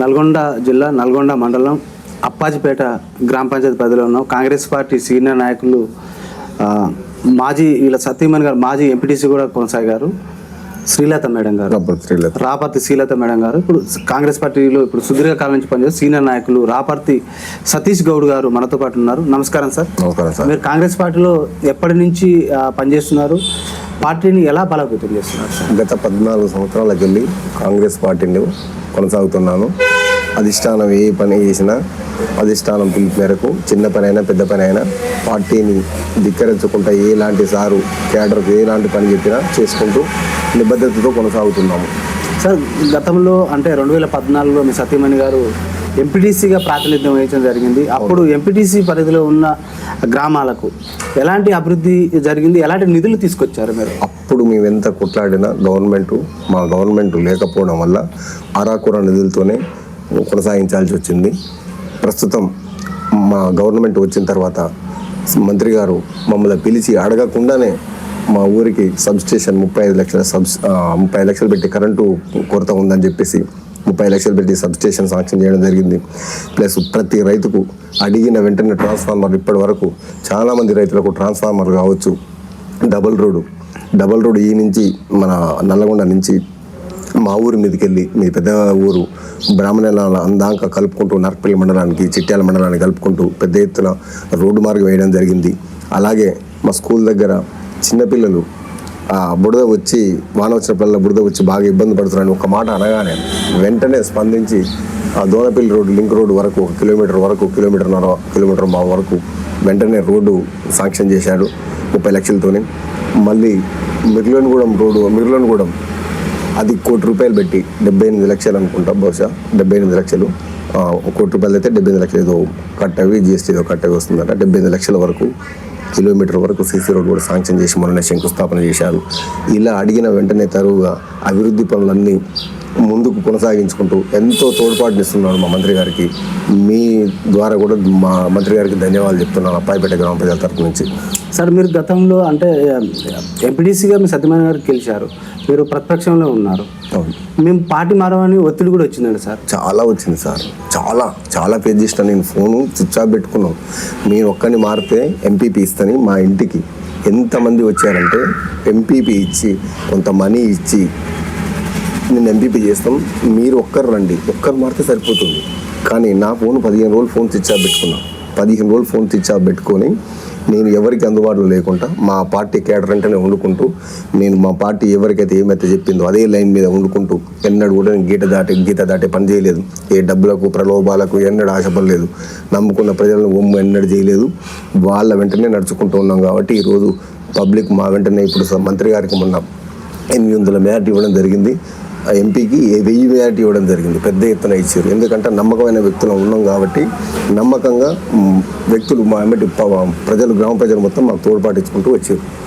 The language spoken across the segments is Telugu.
నల్గొండ జిల్లా నల్గొండ మండలం అప్పాజిపేట గ్రామ పంచాయతీ పరిధిలో ఉన్నాం. కాంగ్రెస్ పార్టీ సీనియర్ నాయకులు మాజీ వీళ్ళ సత్యమణి గారు మాజీ ఎంపీటీసీ కూడా కొనసాగారు. శ్రీలత మేడం గారు. రాపర్తి శ్రీలత. మేడం గారు. ఇప్పుడు కాంగ్రెస్ పార్టీలో ఇప్పుడు సుదీర్ఘకాలం నుంచి పనిచేస్తారు సీనియర్ నాయకులు రాపర్తి సతీష్ గౌడ్ గారు మనతో పాటు ఉన్నారు. నమస్కారం సార్. నమస్కారం సార్. మీరు కాంగ్రెస్ పార్టీలో ఎప్పటి నుంచి పనిచేస్తున్నారు? పార్టీని ఎలా బలోపేతం చేస్తున్నారు గత పద్నాలుగు సంవత్సరాలకు వెళ్ళి కాంగ్రెస్ పార్టీని కొనసాగుతున్నాను. అధిష్టానం ఏ పని చేసినా అధిష్టానం పిలుపు మేరకు చిన్న పని అయినా పెద్ద పని అయినా పార్టీని ధిక్కరించకుండా ఎలాంటి సారు కేడర్కి ఎలాంటి పని చెప్పినా చేసుకుంటూ నిబద్ధతతో కొనసాగుతున్నాము. సార్ గతంలో అంటే రెండు వేల పద్నాలుగులో మీ సత్యమణి గారు ఎంపీటీసీగా ప్రాతినిధ్యం వహించడం జరిగింది. అప్పుడు ఎంపీటీసీ పరిధిలో ఉన్న గ్రామాలకు ఎలాంటి అభివృద్ధి జరిగింది? ఎలాంటి నిధులు తీసుకొచ్చారు మీరు? ఇప్పుడు మేము ఎంత కొట్లాడినా గవర్నమెంట్ మా గవర్నమెంట్ లేకపోవడం వల్ల అరాకుర నిధులతోనే కొనసాగించాల్సి వచ్చింది. ప్రస్తుతం మా గవర్నమెంట్ వచ్చిన తర్వాత మంత్రి గారు మమ్మల్ని పిలిచి అడగకుండానే మా ఊరికి సబ్ స్టేషన్ ముప్పై ఐదు లక్షల సబ్ ముప్పై లక్షలు పెట్టి కరెంటు కొరత ఉందని చెప్పేసి ముప్పై లక్షలు పెట్టి సబ్ స్టేషన్ శాంక్షన్ చేయడం జరిగింది. ప్లస్ ప్రతి రైతుకు అడిగిన వెంటనే ట్రాన్స్ఫార్మర్ ఇప్పటి వరకు చాలామంది రైతులకు ట్రాన్స్ఫార్మర్ కావచ్చు డబల్ రోడ్డు డబల్ రోడ్ ఈ నుంచి మన నల్లగొండ నుంచి మా ఊరి మీదకి వెళ్ళి మీ పెద్ద ఊరు బ్రాహ్మణాల అందాక కలుపుకుంటూ నర్పల్లి మండలానికి చిట్యాల మండలాన్ని కలుపుకుంటూ పెద్ద ఎత్తున రోడ్డు మార్గం వేయడం జరిగింది. అలాగే మా స్కూల్ దగ్గర చిన్నపిల్లలు ఆ బుడద వచ్చి వాన వచ్చినప్పుడల్లా బుడద వచ్చి బాగా ఇబ్బంది పడుతున్నారని ఒక మాట అనగానే వెంటనే స్పందించి ఆ దోనపల్లి రోడ్డు లింక్ రోడ్డు వరకు ఒక కిలోమీటర్ వరకు కిలోమీటర్న్నర కిలోమీటర్ మా వరకు వెంటనే రోడ్డు శాంక్షన్ చేశాడు ముప్పై లక్షలతోనే. మళ్ళీ మిర్లోనిగూడెం రోడ్డు మిర్లోనిగూడెం. అది కోటి రూపాయలు పెట్టి డెబ్బై ఎనిమిది లక్షలు అనుకుంటా బహుశా డెబ్బై ఎనిమిది లక్షలు. కోటి రూపాయలు అయితే డెబ్బై ఎనిమిది లక్షలు ఏదో కట్టవి జిఎస్టీ ఏదో కట్టవి వస్తుందట. డెబ్బై ఎనిమిది లక్షల వరకు కిలోమీటర్ వరకు సీసీ రోడ్ కూడా శాంక్షన్ చేసి మొన్న శంకుస్థాపన చేశారు. ఇలా అడిగిన వెంటనే తరువుగా అభివృద్ధి పనులన్నీ ముందుకు కొనసాగించుకుంటూ ఎంతో తోడ్పాటునిస్తున్నాడు మా మంత్రి గారికి. మీ ద్వారా కూడా మా మంత్రి గారికి ధన్యవాదాలు చెప్తున్నాను అప్పాయిపేట గ్రామ ప్రజల తరపు నుంచి. సార్ మీరు గతంలో అంటే ఎంపీటీసీగా మీ సత్యమణి గారు గెలిచారు. మీరు ప్రతిపక్షంలో ఉన్నారు. మేము పార్టీ మారమని ఒత్తిడి కూడా వచ్చిందండి సార్. చాలా వచ్చింది సార్. చాలా చాలా పేజ్ చేసిన నేను ఫోను స్విచ్ ఆఫ్ పెట్టుకున్నాం. మీరు ఒక్కని మారితే ఎంపీపీ ఇస్తని మా ఇంటికి. ఎంతమంది వచ్చారంటే ఎంపీపీ ఇచ్చి కొంత మనీ ఇచ్చి నేను ఎంపీపీ చేస్తాం. మీరు ఒక్కరు రండి. ఒక్కరు మారితే సరిపోతుంది. కానీ నా ఫోన్ పదిహేను రోజులు ఫోన్ స్విచ్ ఆఫ్ పెట్టుకున్నా. పదిహేను రోజులు ఫోన్ స్విచ్ ఆఫ్ పెట్టుకొని నేను ఎవరికి అందుబాటులో లేకుండా మా పార్టీ కేడర్ వెంటనే వండుకుంటూ నేను మా పార్టీ ఎవరికైతే ఏమైతే చెప్పిందో అదే లైన్ మీద వండుకుంటూ ఎన్నడూ కూడా గీత దాటి గీత దాటి పని చేయలేదు. ఏ డబ్బులకు ప్రలోభాలకు ఎన్నడూ ఆశపడలేదు. నమ్ముకున్న ప్రజలను ఒమ్ము ఎన్నడూ చేయలేదు. వాళ్ళ వెంటనే నడుచుకుంటూ ఉన్నాం కాబట్టి ఈరోజు పబ్లిక్ మా వెంటనే ఇప్పుడు స- మంత్రి గారికి మొన్న ఎనిమిది వందల మేరటి ఇవ్వడం జరిగింది. ఎంపీకి వెయ్యి మేట ఇవ్వడం జరిగింది. పెద్ద ఎత్తున ఇచ్చారు. ఎందుకంటే నమ్మకమైన వ్యక్తులు ఉన్నాం కాబట్టి నమ్మకంగా వ్యక్తులు మా ప- ప్రజలు గ్రామ ప్రజలు మొత్తం మాకు తోడ్పాటించుకుంటూ వచ్చారు.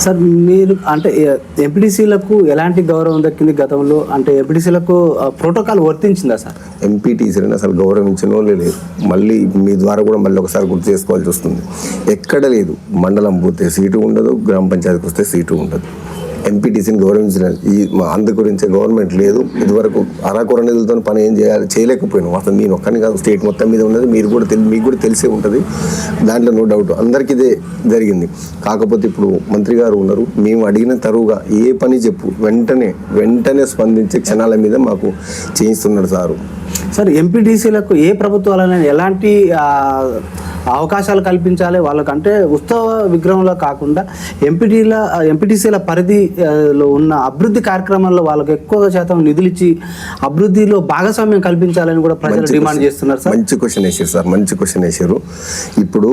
సార్ మీరు అంటే ఎంపీటీసీలకు ఎలాంటి గౌరవం దక్కింది గతంలో? అంటే ఎంపీటీసీలకు ప్రోటోకాల్ వర్తించిందా సార్? ఎంపీటీసీని అసలు గౌరవించిన లేదు మళ్ళీ మీ ద్వారా కూడా మళ్ళీ ఒకసారి గుర్తు చేసుకోవాల్సి వస్తుంది. ఎక్కడ లేదు. మండలం పోతే సీటు ఉండదు గ్రామ పంచాయతీకి వస్తే సీటు ఉండదు. ఎంపీటీసీని గౌరవించిన ఈ మా అందు గురించే గవర్నమెంట్ లేదు. ఇదివరకు అరాకొర నిధులతో పని ఏం చేయాలి? చేయలేకపోయినాం. అసలు నేను ఒక్కని కాదు స్టేట్ మొత్తం మీద ఉన్నది. మీరు కూడా తెలి మీకు కూడా తెలిసే ఉంటుంది. దాంట్లో నో డౌట్ అందరికీ ఇదే జరిగింది. కాకపోతే ఇప్పుడు మంత్రి గారు ఉన్నారు. మేము అడిగిన తరువుగా ఏ పని చెప్పు. వెంటనే వెంటనే స్పందించి క్షణాల మీద మాకు చేయిస్తున్నాడు సారు. సార్ ఎంపీటీసీలకు ఏ ప్రభుత్వాలైనా ఎలాంటి అవకాశాలు కల్పించాలి వాళ్ళకంటే ఉత్సవ విగ్రహంలో కాకుండా ఎంపీటీల ఎంపీటీసీల పరిధిలో ఉన్న అభివృద్ధి కార్యక్రమాల్లో వాళ్ళకి ఎక్కువ శాతం నిధులు ఇచ్చి అభివృద్ధిలో భాగస్వామ్యం కల్పించాలని కూడా ప్రజలు డిమాండ్. చేస్తున్నారు సార్ మంచి క్వశ్చన్ వేసారు సార్ మంచి క్వశ్చన్ వేసారు ఇప్పుడు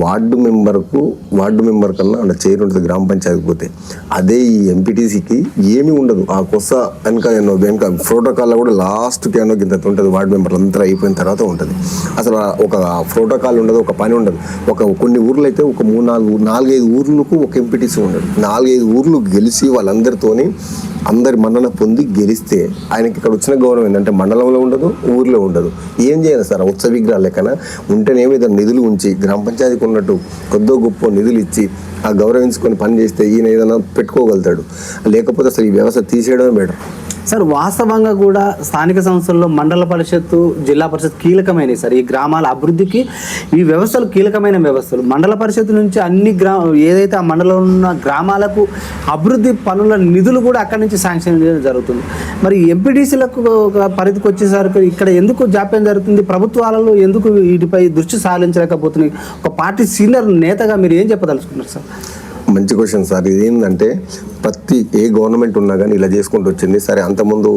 వార్డు మెంబర్కు వార్డు మెంబర్ కన్నా అలా చైర్ ఉంటుంది గ్రామ పంచాయతీకి పోతే అదే ఈ ఎంపీటీసీకి ఏమీ ఉండదు ఆ కొత్త వెనక ఎన్నో వెనక ప్రోటోకాల్లో కూడా లాస్ట్కి ఎన్నో గింత ఉంటుంది వార్డు మెంబర్లు అందరూ అయిపోయిన తర్వాత ఉంటుంది. అసలు ఒక ప్రోటోకాల్ ఉండదు ఒక పని ఉండదు. ఒక కొన్ని ఊర్లు అయితే ఒక మూడు నాలుగు నాలుగైదు ఊర్లకు ఒక ఎంపీటీసీ ఉండదు. నాలుగైదు ఊర్లు గెలిచి వాళ్ళందరితోని అందరి మన్నన పొంది గెలిస్తే ఆయనకి ఇక్కడ వచ్చిన గౌరవం ఏంటంటే మండలంలో ఉండదు ఊర్లో ఉండదు. ఏం చేయాలి సార్? ఉత్సవ విగ్రహాలు లెక్కన ఉంటేనేమో ఏదో నిధులు ఉంచి గ్రామ పంచాయతీకి ఉన్నట్టు కొద్దో గొప్ప నిధులు ఇచ్చి ఆ గౌరవించుకొని పని చేస్తే ఈయన ఏదైనా పెట్టుకోగలుగుతాడు. లేకపోతే అసలు ఈ వ్యవస్థ తీసేయడమే బెటర్. సార్ వాస్తవంగా కూడా స్థానిక సంస్థల్లో మండల పరిషత్తు జిల్లా పరిషత్ కీలకమైనవి సార్. ఈ గ్రామాల అభివృద్ధికి ఈ వ్యవస్థలు కీలకమైన వ్యవస్థలు. మండల పరిషత్ నుంచి అన్ని గ్రా ఏదైతే ఆ మండలంలో ఉన్న గ్రామాలకు అభివృద్ధి పనుల నిధులు కూడా అక్కడి నుంచి శాంక్షన్ చేయడం జరుగుతుంది. మరి ఎంపీడీసీలకు ఒక పరిధికి వచ్చేసరికి ఇక్కడ ఎందుకు జాప్యం జరుగుతుంది? ప్రభుత్వాలలో ఎందుకు వీటిపై దృష్టి సాధించలేకపోతున్నాయి ఒక పార్టీ సీనియర్ నేతగా మీరు ఏం చెప్పదలుచుకున్నారు సార్? మంచి క్వశ్చన్ సార్. ఇది ఏంటంటే ప్రతి ఏ గవర్నమెంట్ ఉన్నా కానీ ఇలా చేసుకుంటూ వచ్చింది. సరే అంతకుముందు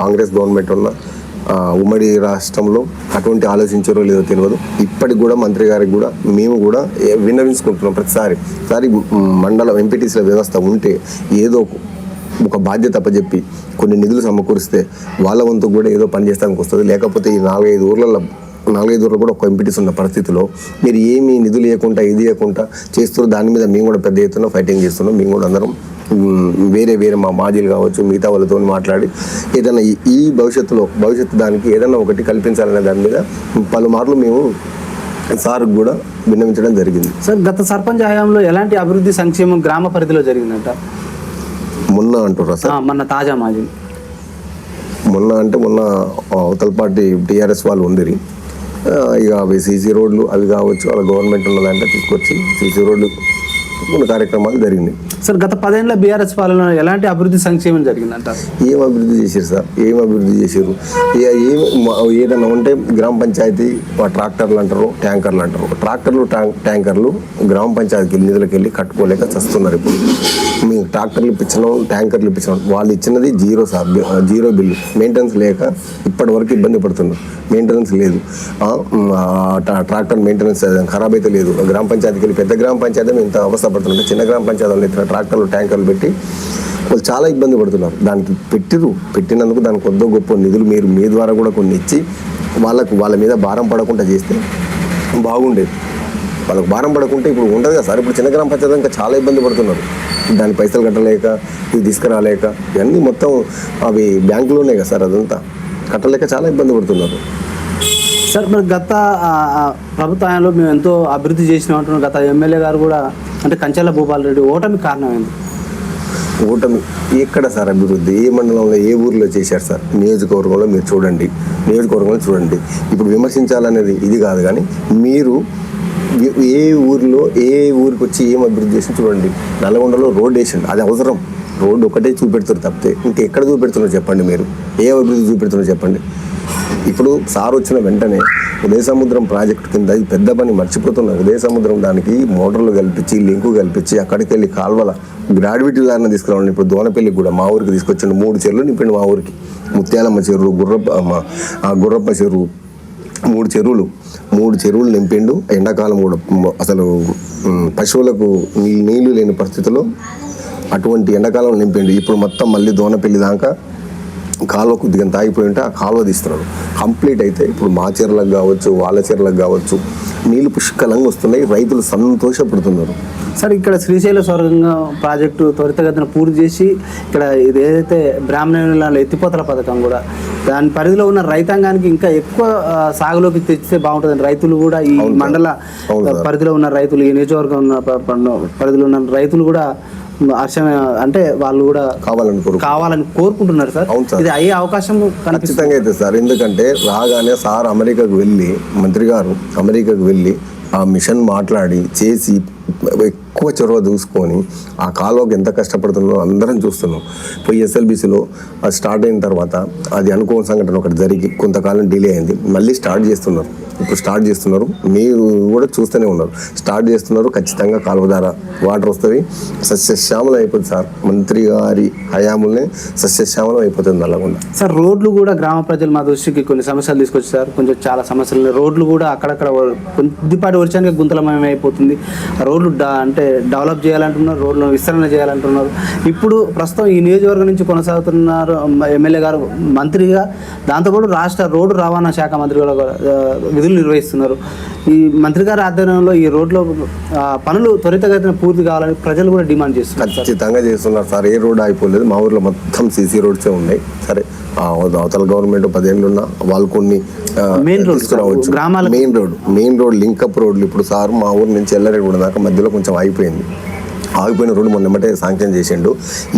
కాంగ్రెస్ గవర్నమెంట్ ఉన్న ఉమ్మడి రాష్ట్రంలో అటువంటి ఆలోచించారో లేదో తెలియదు. ఇప్పటికి కూడా మంత్రి గారికి కూడా మేము కూడా విన్నవించుకుంటున్నాం ప్రతిసారి. సారి మండలం ఎంపీటీసీల వ్యవస్థ ఉంటే ఏదో ఒక- బాధ్యత అప్పచెప్పి కొన్ని నిధులు సమకూరిస్తే వాళ్ళ వంతు కూడా ఏదో పని చేస్తానికి వస్తుంది. లేకపోతే ఈ నాలుగైదు ఊర్లలో నాలుగైదు ఊర్లు కూడా ఒక ఎంపీటీస్ ఉన్న పరిస్థితిలో మీరు ఏమీ నిధులు లేకుండా ఇది లేకుండా చేస్తున్న దాని మీద మేము కూడా పెద్ద ఎత్తున ఫైటింగ్ చేస్తున్నాం. మేము కూడా అందరం వేరే వేరే మా మాజీలు కావచ్చు మిగతా వాళ్ళతో మాట్లాడి ఏదైనా ఈ- ఈ భవిష్యత్తులో భవిష్యత్తు దానికి ఏదైనా ఒకటి కల్పించాలనే దాని మీద పలుమార్లు మేము సార్ కూడా విన్నవించడం జరిగింది. సార్ గత సర్పంచ్ హయాంలో ఎలాంటి అభివృద్ధి సంక్షేమం గ్రామ పరిధిలో జరిగిందంట? మొన్న అంటుర్రా సార్? మొన్న తాజా మాజీ మొన్న అంటే మొన్న అవతల పార్టీ టీఆర్ఎస్ వాళ్ళు ఉందిరి. ఇక అవి సీసీ రోడ్లు అవి కావచ్చు వాళ్ళ గవర్నమెంట్ ఉన్నదంటే తీసుకొచ్చి సీసీ రోడ్లు కొన్ని కార్యక్రమాలు జరిగినాయి. సార్ గత పదేళ్ళ బీఆర్ఎస్ పాలన ఎలాంటి అభివృద్ధి సంక్షేమం జరిగిందంట? ఏం అభివృద్ధి చేశారు సార్? ఏం అభివృద్ధి చేశారు? ఏ- ఏదైనా ఉంటే గ్రామ పంచాయతీ ట్రాక్టర్లు అంటారు ట్యాంకర్లు అంటారు. ట్రాక్టర్లు ట్యాంక్ ట్యాంకర్లు గ్రామ పంచాయతీకి నిధులకు వెళ్ళి కట్టుకోలేక చస్తున్నారు ఇప్పుడు. మేము ట్రాక్టర్లు ఇప్పించినాం ట్యాంకర్లు ఇప్పించినాం వాళ్ళు ఇచ్చినది zero sir zero bill. Maintenance లేక ఇప్పటి వరకు ఇబ్బంది పడుతున్నారు. మెయింటెనెన్స్ లేదు. ట్రాక్టర్ మెయింటెనెన్స్ ఖరాబ్ అయితే లేదు. గ్రామ పంచాయతీకి వెళ్ళి పెద్ద గ్రామ పంచాయతీ మేము ఇంత అవస్థ పడుతున్నాం. చిన్న గ్రామ పంచాయతీ ఇట్లా ట్రాక్టర్లు ట్యాంకర్లు పెట్టి వాళ్ళు చాలా ఇబ్బంది పడుతున్నారు. దానికి పెట్టిరు పెట్టినందుకు దానికి కొద్ది గొప్ప నిధులు మీరు మీ ద్వారా కూడా కొన్ని ఇచ్చి వాళ్ళకు వాళ్ళ మీద భారం పడకుండా చేస్తే బాగుండేది. వాళ్ళకు భారం పడకుంటే ఇప్పుడు ఉండదు కదా సార్. ఇప్పుడు చిన్న గ్రామ పంచాయతీ ఇంకా చాలా ఇబ్బంది పడుతున్నారు. దాని పైసలు కట్టలేక ఇది తీసుకురాలేక ఇవన్నీ మొత్తం అవి బ్యాంకులో ఉన్నాయి కదా సార్ అదంతా. కట్టలేక చాలా ఇబ్బంది పడుతున్నారు. సార్ మరి గత ప్రభుత్వంలో మేము ఎంతో అభివృద్ధి చేసినాం గత ఎమ్మెల్యే గారు కూడా అంటే కంచెల భూపాల్ రెడ్డి ఓటమి కారణం ఏంది ఓటమి ఎక్కడ సార్ అభివృద్ధి? ఏ మండలంలో ఏ ఊర్లో చేశారు సార్? నియోజకవర్గంలో మీరు చూడండి. నియోజకవర్గంలో చూడండి. ఇప్పుడు విమర్శించాలనేది ఇది కాదు కానీ మీరు ఏ- ఏ ఊరిలో ఏ ఊరికి వచ్చి ఏం అభివృద్ధి చేసి చూడండి. నల్గొండలో రోడ్ వేసిండు. అది అవసరం. రోడ్డు ఒకటే చూపెడుతారు తప్పితే ఇంకెక్కడ చూపెడుతున్నారు చెప్పండి మీరు? ఏ అభివృద్ధి చూపెడుతున్నారు చెప్పండి? ఇప్పుడు సార్ వచ్చిన వెంటనే ఉదయ సముద్రం ప్రాజెక్టు కింద పెద్ద పని మర్చిపోతున్నారు. ఉదయ సముద్రం దానికి మోటార్లు కల్పించి లింకు కల్పించి అక్కడికి వెళ్ళి కాల్వల గ్రాడ్యుయేట్ దారిని తీసుకురావాలి ఇప్పుడు దోనపల్లికి కూడా మా ఊరికి తీసుకొచ్చిండు. మూడు చెరువులు నింపిండు మా ఊరికి. ముత్యాలమ్మ చెరువు గుర్రప్ప ఆ గుర్రప్ప చెరువు. మూడు చెరువులు మూడు చెరువులు నింపిండు. ఎండాకాలం కూడా అసలు పశువులకు నీళ్ళు నీళ్ళు లేని పరిస్థితిలో అటువంటి ఎండాకాలం నింపిండు. ఇప్పుడు మొత్తం మళ్ళీ దోనపల్లి దాకా కాలువ కొద్దిగా తాగిపోయి ఉంటే ఆ కాలువ తీస్తున్నాడు కంప్లీట్ అయితే ఇప్పుడు మా చీరలకు కావచ్చు వాళ్ళ చీరలకు కావచ్చు నీళ్ళు పుష్కలంగా వస్తున్నాయి. రైతులు సంతోషపడుతున్నారు. సార్ ఇక్కడ శ్రీశైల స్వర్గంగా ప్రాజెక్టు త్వరితగతిన పూర్తి చేసి ఇక్కడ ఇది ఏదైతే బ్రాహ్మణ ఎత్తిపోతల పథకం కూడా దాని పరిధిలో ఉన్న రైతాంగానికి ఇంకా ఎక్కువ సాగులోకి తెచ్చితే బాగుంటుంది రైతులు కూడా ఈ మండల. పరిధిలో ఉన్న రైతులు ఈ నియోజకవర్గం ఉన్న పరిధిలో ఉన్న రైతులు కూడా హర్షం అంటే వాళ్ళు కూడా కావాలని కావాలని కోరుకుంటున్నారు సార్. అవును సార్. ఇది అయ్యే అవకాశం ఖచ్చితంగా అయితే సార్. ఎందుకంటే రాగానే సార్ అమెరికాకు వెళ్ళి మంత్రి గారు అమెరికాకు వెళ్ళి ఆ మిషన్ మాట్లాడి చేసి ఎక్కువ చొరవ చూసుకొని ఆ కాలువకి ఎంత కష్టపడుతుందో అందరం చూస్తున్నాం. ఇప్పుడు ఎస్ఎల్బిసిలో అది స్టార్ట్ అయిన తర్వాత అది అనుకోని సంఘటన ఒకటి జరిగి కొంతకాలం డిలే అయింది. మళ్ళీ స్టార్ట్ చేస్తున్నారు. ఇప్పుడు స్టార్ట్ చేస్తున్నారు. మీరు కూడా చూస్తూనే ఉన్నారు. స్టార్ట్ చేస్తున్నారు ఖచ్చితంగా కాలువ వాటర్ వస్తుంది. సస్యశ్యామలం అయిపోతుంది సార్. మంత్రి గారి హయాములనే సస్యశ్యామలం అయిపోతుంది నల్లగొండ. సార్ రోడ్లు కూడా గ్రామ ప్రజలు మా దృష్టికి కొన్ని సమస్యలు తీసుకొచ్చారు కొంచెం చాలా సమస్యలు రోడ్లు కూడా అక్కడక్కడ కొద్దిపాటి వర్షానికి గుంతలమయం అయిపోతుంది ఆ రోడ్లు అంటే డెవలప్ చేయాలంటున్నారు రోడ్లను విస్తరణ చేయాలంటున్నారు. ఇప్పుడు ప్రస్తుతం ఈ నియోజకవర్గం నుంచి కొనసాగుతున్నారు ఎమ్మెల్యే గారు మంత్రిగా దాంతోపాటు రాష్ట్ర రోడ్డు రవాణా శాఖ మంత్రి కూడా విధులు విధులు నిర్వహిస్తున్నారు. ఈ మంత్రి గారి ఆధ్వర్యంలో ఈ రోడ్లో పనులు త్వరితగతిన పూర్తి కావాలని ప్రజలు కూడా డిమాండ్ చేస్తున్నారు ఖచ్చితంగా చేస్తున్నారు సార్. ఏ రోడ్ అయిపోలేదు మా ఊర్లో మొత్తం సీసీ రోడ్సే ఉన్నాయి. సరే అవతల గవర్నమెంట్ పదేళ్ళు ఉన్నా వాళ్ళు కొన్ని roads, తీసుకురావచ్చు. గ్రామాలకు- main road main road link up రోడ్లు ఇప్పుడు సార్ మా ఊరు నుంచి ఎల్లరెడ్డి దాకా మధ్యలో కొంచెం అయిపోయింది ఆగిపోయిన రోడ్డు మొన్న ఎమ్మటే శాంక్షన్ చేసిండు.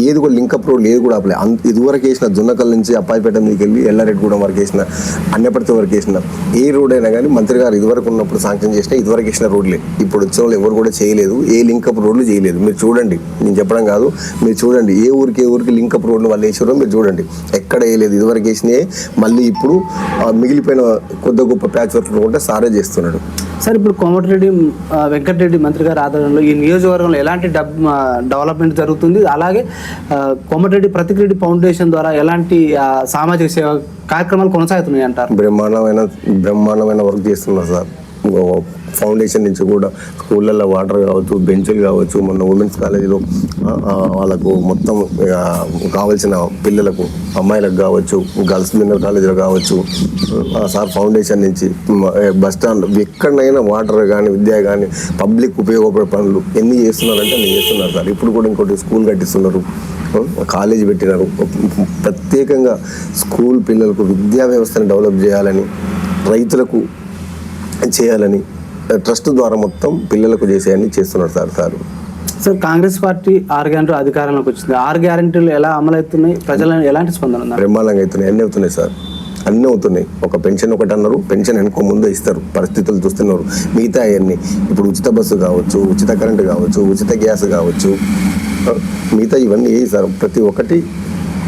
ఏది కూడా లింకప్ రోడ్ ఏది కూడా ఆపలే. అంత ఇదివరకు వేసిన జొన్నకల్ నుంచి అప్పాయిపేట మీదకి వెళ్ళి ఎల్లారెడ్డిగూడెం వరకు వేసిన అన్నపర్తి వరకు వేసిన ఏ రోడ్ అయినా కానీ మంత్రి గారు ఇదివరకు ఉన్నప్పుడు శాంక్షన్ చేసిన ఇదివరకు వేసిన రోడ్లే. ఇప్పుడు వచ్చిన వాళ్ళు ఎవరు కూడా చేయలేదు. ఏ లింకప్ రోడ్లు చేయలేదు. మీరు చూడండి. నేను చెప్పడం కాదు. మీరు చూడండి. ఏ ఊరికి ఏ ఊరికి లింకప్ రోడ్లు వాళ్ళు వేసారో మీరు చూడండి. ఎక్కడ వేయలేదు. ఇదివరకు వేసినాయి మళ్ళీ ఇప్పుడు మిగిలిపోయిన కొద్ది గొప్ప ప్యాచ్ వర్క్ కూడా సారే చేస్తున్నాడు. సార్ ఇప్పుడు కోమటిరెడ్డి వెంకటరెడ్డి మంత్రి గారి ఆధ్వర్యంలో ఈ నియోజకవర్గంలో ఎలాంటి డబ్ డెవలప్మెంట్ జరుగుతుంది? అలాగే కోమటిరెడ్డి ప్రతిరెడ్డి ఫౌండేషన్ ద్వారా ఎలాంటి సామాజిక సేవ కార్యక్రమాలు కొనసాగుతున్నాయి అంటారు బ్రహ్మాండమైన బ్రహ్మాండమైన వర్క్ చేస్తున్నారు సార్. ఫౌండేషన్ నుంచి కూడా స్కూళ్ళల్లో వాటర్ కావచ్చు బెంచులు కావచ్చు మొన్న ఉమెన్స్ కాలేజీలో వాళ్ళకు మొత్తం కావాల్సిన పిల్లలకు అమ్మాయిలకు కావచ్చు గర్ల్స్ మిన్నర్ కాలేజీలో కావచ్చు సార్ ఫౌండేషన్ నుంచి బస్ స్టాండ్ ఎక్కడైనా వాటర్ కానీ విద్య కానీ పబ్లిక్ ఉపయోగపడే పనులు ఎన్ని చేస్తున్నారంటే అన్ని చేస్తున్నారు సార్. ఇప్పుడు కూడా ఇంకోటి స్కూల్ కట్టిస్తున్నారు. కాలేజీ పెట్టినారు. ప్రత్యేకంగా స్కూల్ పిల్లలకు విద్యా వ్యవస్థను డెవలప్ చేయాలని రైతులకు చేయాలని ట్రస్ట్ ద్వారా మొత్తం పిల్లలకు చేసేయని చేస్తున్నారు sir sir. Sir Congress party ఆరు గ్యారెంటీ అధికారంలోకి వచ్చింది. ఆరు గ్యారెంటీలు ఎలా అమలవుతున్నాయి? ప్రజలను ఎలాంటి స్పందన బ్రహ్మాండంగా అవుతున్నాయి. అన్నీ అవుతున్నాయి సార్. అన్నీ అవుతున్నాయి. ఒక పెన్షన్ ఒకటి అన్నారు. పెన్షన్ వెనుక ముందే ఇస్తారు. పరిస్థితులు చూస్తున్నారు. మిగతా అవన్నీ ఇప్పుడు ఉచిత బస్సు కావచ్చు ఉచిత కరెంటు కావచ్చు ఉచిత గ్యాస్ కావచ్చు. మిగతా ఇవన్నీ సార్. ప్రతి ఒక్కటి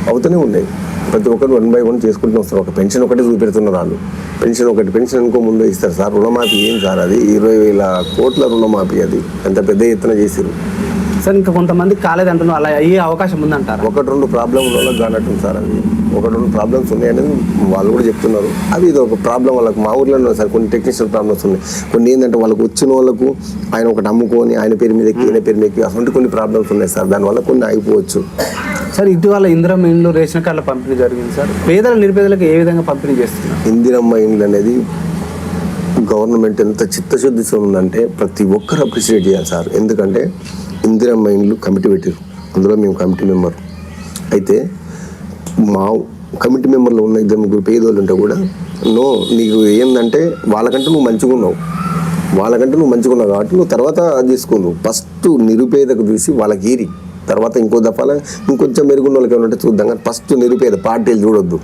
అవుతూనే ఉన్నాయి. ప్రతి ఒక్కరు వన్ బై వన్ చేసుకుంటూ వస్తారు. ఒక పెన్షన్ ఒకటి చూపెడుతున్నారు వాళ్ళు. పెన్షన్ ఒకటి పెన్షన్ అనుకో ముందే ఇస్తారు. సార్ రుణమాఫీ ఏం సార్ అది? ఇరవై వేల కోట్ల రుణమాఫీ అది. ఎంత పెద్ద ఎత్తున చేసిరు సార్ ఇంకా కొంతమంది కాలేదు అంటున్నారు అలా అయ్యే అవకాశం ఉందంటారా? ఒకటి రెండు ప్రాబ్లం వాళ్ళకి కానట్టుంది సార్ అవి ఒకటి రెండు ప్రాబ్లమ్స్ ఉన్నాయనేది వాళ్ళు కూడా చెప్తున్నారు. అవి ఇది ఒక ప్రాబ్లం వాళ్ళకి. మా ఊర్లో ఉన్నాయి సార్ కొన్ని టెక్నిషియల్ ప్రాబ్లమ్స్ ఉన్నాయి. కొన్ని ఏంటంటే వాళ్ళకి వచ్చిన వాళ్ళకు ఆయన ఒకటి అమ్ముకొని ఆయన పేరు మీద ఎక్కి ఈయన పేరు మీద ఎక్కి అటువంటి కొన్ని ప్రాబ్లమ్స్ ఉన్నాయి సార్. దానివల్ల కొన్ని అయిపోవచ్చు సార్ ఇటీవల ఇందిరా ఇండ్లు రేషన్ కార్డుల పంపిణీ జరిగింది సార్. పేదల నిరుపేదలకు ఏ విధంగా పంపిణీ చేస్తున్నారు? ఇందిరమ్మ ఇండ్లు అనేది గవర్నమెంట్ ఎంత చిత్తశుద్ధితో ఉందంటే ప్రతి ఒక్కరు అప్రిషియేట్ చేయాలి సార్. ఎందుకంటే ఇందిరమ్మ ఇండ్లు కమిటీ పెట్టారు. అందులో మేము కమిటీ మెంబర్. అయితే మా కమిటీ మెంబర్లో ఉన్న ఇద్దరు ముగ్గురు పేదోళ్ళు ఉంటే కూడా నో నీకు ఏంటంటే వాళ్ళకంటే నువ్వు మంచిగా ఉన్నావు వాళ్ళకంటే నువ్వు మంచిగా ఉన్నావు కాబట్టి నువ్వు తర్వాత అది తీసుకున్నావు ఫస్ట్ నిరుపేదకు చూసి వాళ్ళకి ఏరి తర్వాత ఇంకో దఫాల ఇంకొంచెం మెరుగున్న వాళ్ళకి ఏమంటే చూద్దాం కానీ ఫస్ట్ నిరుపేద పార్టీలు చూడొద్దు.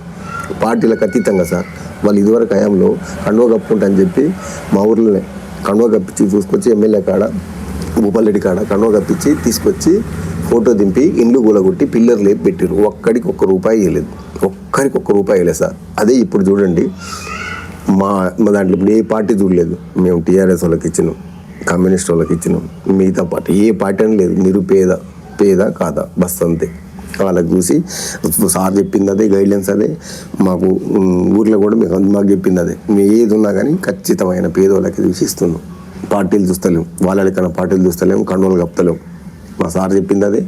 పార్టీలకు అతీతంగా సార్. వాళ్ళు ఇదివరకు హయాంలో కండువ కప్పుకుంటా అని చెప్పి మా ఊర్లోనే కండువ కప్పించి చూసుకొచ్చి ఎమ్మెల్యే కాడ భూపాలరెడ్డి కాడ కండువ కప్పించి తీసుకొచ్చి ఫోటో దింపి ఇండ్లు కూలగొట్టి పిల్లర్ లేపి పెట్టారు ఒక్కడికి ఒక్క రూపాయి వేయలేదు ఒక్కరికి ఒక్క రూపాయి వేయలేదు సార్. అదే ఇప్పుడు చూడండి మా మా దాంట్లో ఇప్పుడు ఏ పార్టీ చూడలేదు. మేము టీఆర్ఎస్ వాళ్ళకి ఇచ్చినాం కమ్యూనిస్ట్ వాళ్ళకి ఇచ్చినాం మిగతా పార్టీ. ఏ పార్టీ అని లేదు. నిరుపేద పేద కాదా? బస్ అంతే. వాళ్ళకి చూసి సార్ చెప్పింది అదే గైడ్లైన్స్ అదే. మాకు ఊర్లో కూడా మీకు మాకు చెప్పింది అదే. మీ ఏది ఉన్నా కానీ ఖచ్చితమైన పేదవాళ్ళకి చూసి ఇస్తున్నాం. పార్టీలు చూస్తలేం. వాళ్ళ కన్నా పార్టీలు చూస్తలేము కన్నులు కప్తలేం మా సార్ చెప్పింది అదే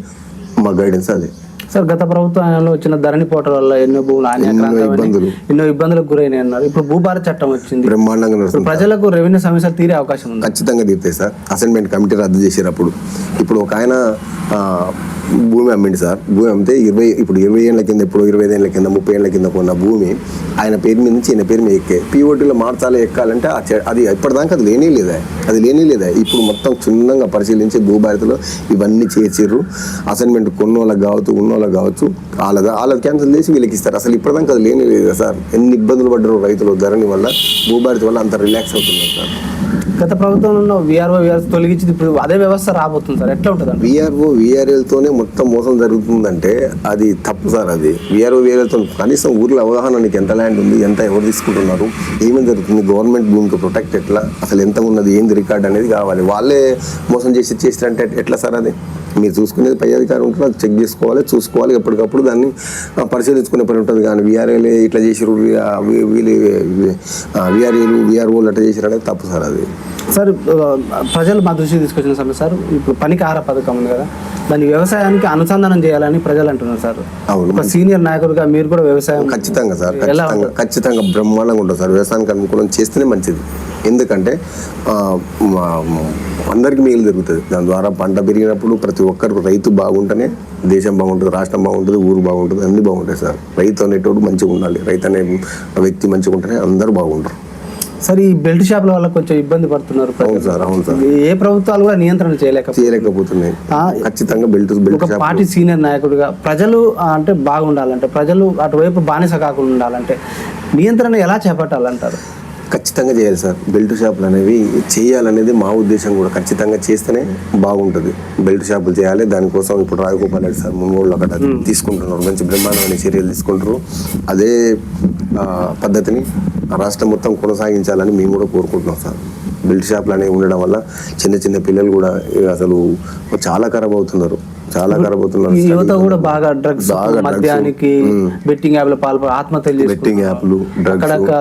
మా గైడెన్స్ అదే. సార్ గత ప్రభుత్వంలో వచ్చిన ధరణి పోటల వల్ల ఎన్నో భూములు ఇబ్బందులు. ఎన్నో ఇబ్బందులకు గురైనాయి అన్నారు. ఇప్పుడు భూభారత్ చట్టం వచ్చింది. బ్రహ్మాండంగా ప్రజలకు రెవెన్యూ సమస్యలు తీరే అవకాశం ఉంది. ఖచ్చితంగా తీరుతాయి సార్. అసైన్మెంట్ కమిటీ రద్దు చేశారు అప్పుడు. ఇప్పుడు ఒక ఆయన భూమి అమ్మింది సార్. భూమి అమ్మితే ఇరవై ఇప్పుడు ఇరవై ఏళ్ళ కింద ఇప్పుడు ఇరవై ఐదు ఏళ్ళ కింద ముప్పై ఏళ్ళ కింద కొన్న భూమి ఆయన పేరు మీద నుంచి ఈయన పేరు మీద ఎక్కే. పీఓటీలో మార్చాలి ఎక్కాలంటే అది ఇప్పటిదాకా అది లేనే లేదా. అది లేనే లేదా. ఇప్పుడు మొత్తం క్షుణ్ణంగా పరిశీలించి భూభారతిలో ఇవన్నీ చేసిర్రు. అసైన్మెంట్ కొన్నోళ్ళకి కావచ్చు ఉన్నోళ్ళకి కావచ్చు వాళ్ళ వాళ్ళకి క్యాన్సిల్ చేసి వీళ్ళకి ఇస్తారు. అసలు ఇప్పటిదాకా అది లేనే లేదు సార్. ఎన్ని ఇబ్బందులు పడ్డారు రైతులు ధరణి వల్ల భూభారతి వల్ల అంత రిలాక్స్ అవుతున్నారు సార్. గత ప్రభుత్వంలో విఆర్ఓ విఆర్ఓ తొలగించి ఇప్పుడు అదే వ్యవస్థ రాబోతుంది సార్. ఎట్లా ఉంటుంది వీఆర్ఓ వీఆర్ఎల్తోనే మొత్తం మోసం జరుగుతుందంటే అది తప్పు సార్ అది. విఆర్ఓ విఆర్ఎల్తో కనీసం ఊర్లో అవగాహన నీకు ఎంత ల్యాండ్ ఉంది ఎంత ఎవరు తీసుకుంటున్నారు ఏమేమి జరుగుతుంది గవర్నమెంట్ భూమికి ప్రొటెక్ట్ ఎట్లా అసలు ఎంత ఉన్నది ఏంది రికార్డ్ అనేది కావాలి. వాళ్ళే మోసం చేసి చేస్తారంటే ఎట్లా సార్ అది? మీరు చూసుకునేది పై అధికారం ఉంటుంది అది చెక్ చేసుకోవాలి చూసుకోవాలి. ఎప్పటికప్పుడు దాన్ని పరిశీలించుకునే పని ఉంటుంది. కానీ విఆర్ఏలు ఇట్లా చేసిరు వీళ్ళు విఆర్ఏలు విఆర్ఓలు అట్లా చేసిరు అనేది తప్పు సార్ అది. సార్ ప్రజలు మా దృష్టికి తీసుకొచ్చిన సమస్య సార్ ఇప్పుడు పనికి ఆహార పథకం ఉంది కదా దాన్ని వ్యవసాయానికి అనుసంధానం చేయాలని ప్రజలు అంటున్నారు సార్. అవును. ఒక సీనియర్ నాయకుడిగా మీరు కూడా వ్యవసాయం ఖచ్చితంగా సార్ ఖచ్చితంగా ఖచ్చితంగా బ్రహ్మాండంగా ఉంటుంది సార్. వ్యవసాయానికి అనుకూలం చేస్తేనే మంచిది. ఎందుకంటే అందరికీ మేలు జరుగుతుంది. దాని ద్వారా పంట పెరిగినప్పుడు ప్రతి ఒక్కరికి రైతు బాగుంటేనే దేశం బాగుంటుంది రాష్ట్రం బాగుంటుంది ఊరు బాగుంటుంది అన్నీ బాగుంటాయి సార్. రైతు అనేటోడు మంచిగా ఉండాలి. రైతు అనే వ్యక్తి మంచిగా ఉంటేనే అందరూ బాగుంటారు. సార్ ఈ బెల్ట్ షాపుల వల్ల కొంచెం ఇబ్బంది పడుతున్నారు. అవును సార్ అవును సార్. ఏ ప్రభుత్వాలు కూడా నియంత్రణ చేయలేక చేయలేకపోతున్నాయి. ఖచ్చితంగా బెల్ట్ బెల్ట్ ఒక పార్టీ సీనియర్ నాయకుడిగా ప్రజలు అంటే బాగుండాలంటే ప్రజలు అటువైపు బానిస కాకుండా ఉండాలంటే నియంత్రణ ఎలా చేపట్టాలంటారు? ఖచ్చితంగా చేయాలి సార్. బెల్ట్ షాపులు అనేవి చేయాలనేది మా ఉద్దేశం కూడా. ఖచ్చితంగా చేస్తేనే బాగుంటుంది. బెల్ట్ షాపులు చేయాలి. దానికోసం ఇప్పుడు రాజగోపాల్ రెడ్డి సార్ మున్గోళ్ళు అక్కడ తీసుకుంటున్నారు. మంచి బ్రహ్మాండమైన చర్యలు తీసుకుంటారు అదే పద్ధతిని రాష్ట్రం మొత్తం కొనసాగించాలని మేము కూడా కోరుకుంటున్నాం సార్. బెల్ట్ షాపులు అనేవి ఉండడం వల్ల చిన్న చిన్న పిల్లలు కూడా అసలు చాలా ఖరాబ్ అవుతున్నారు. చాలా ఖరాబ్ యువత కూడా బాగా డ్రగ్స్ మద్యానికి బెట్టింగ్ యాప్ల పాల్పడి ఆత్మహత్యలు బెట్టింగ్ యాప్లు డ్రగ్స్ అక్కడ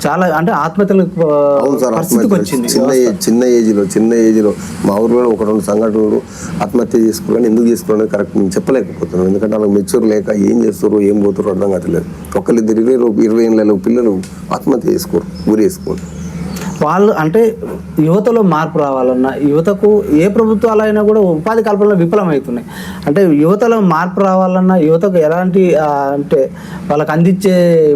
చాలా అంటే ఆత్మహత్యలకు ఆ, అవును సార్ పరిస్థితికి ఆత్మహత్య వచ్చింది. చిన్న చిన్న ఏజ్లో చిన్న ఏజ్లో మా ఊర్లో ఒక రెండు సంఘటనలు ఆత్మహత్య చేసుకోవాలని ఎందుకు చేసుకోవాలని కరెక్ట్ నేను చెప్పలేకపోతున్నాను ఎందుకంటే వాళ్ళకి మెచ్యూర్ లేక ఏం చేస్తారు ఏం పోతారో అర్థం కావట్లేదు. ఒకళ్ళిద్దరు ఇరవై ఇరవై ఏళ్ళ పిల్లలు ఆత్మహత్య చేసుకోరు గురి చేసుకోరు వాళ్ళు అంటే యువతలో మార్పు రావాలన్నా యువతకు ఏ ప్రభుత్వాలైనా కూడా ఉపాధి కల్పనలో విఫలమవుతున్నాయి. అంటే యువతలో మార్పు రావాలన్నా యువతకు ఎలాంటి అంటే వాళ్ళకి అందించే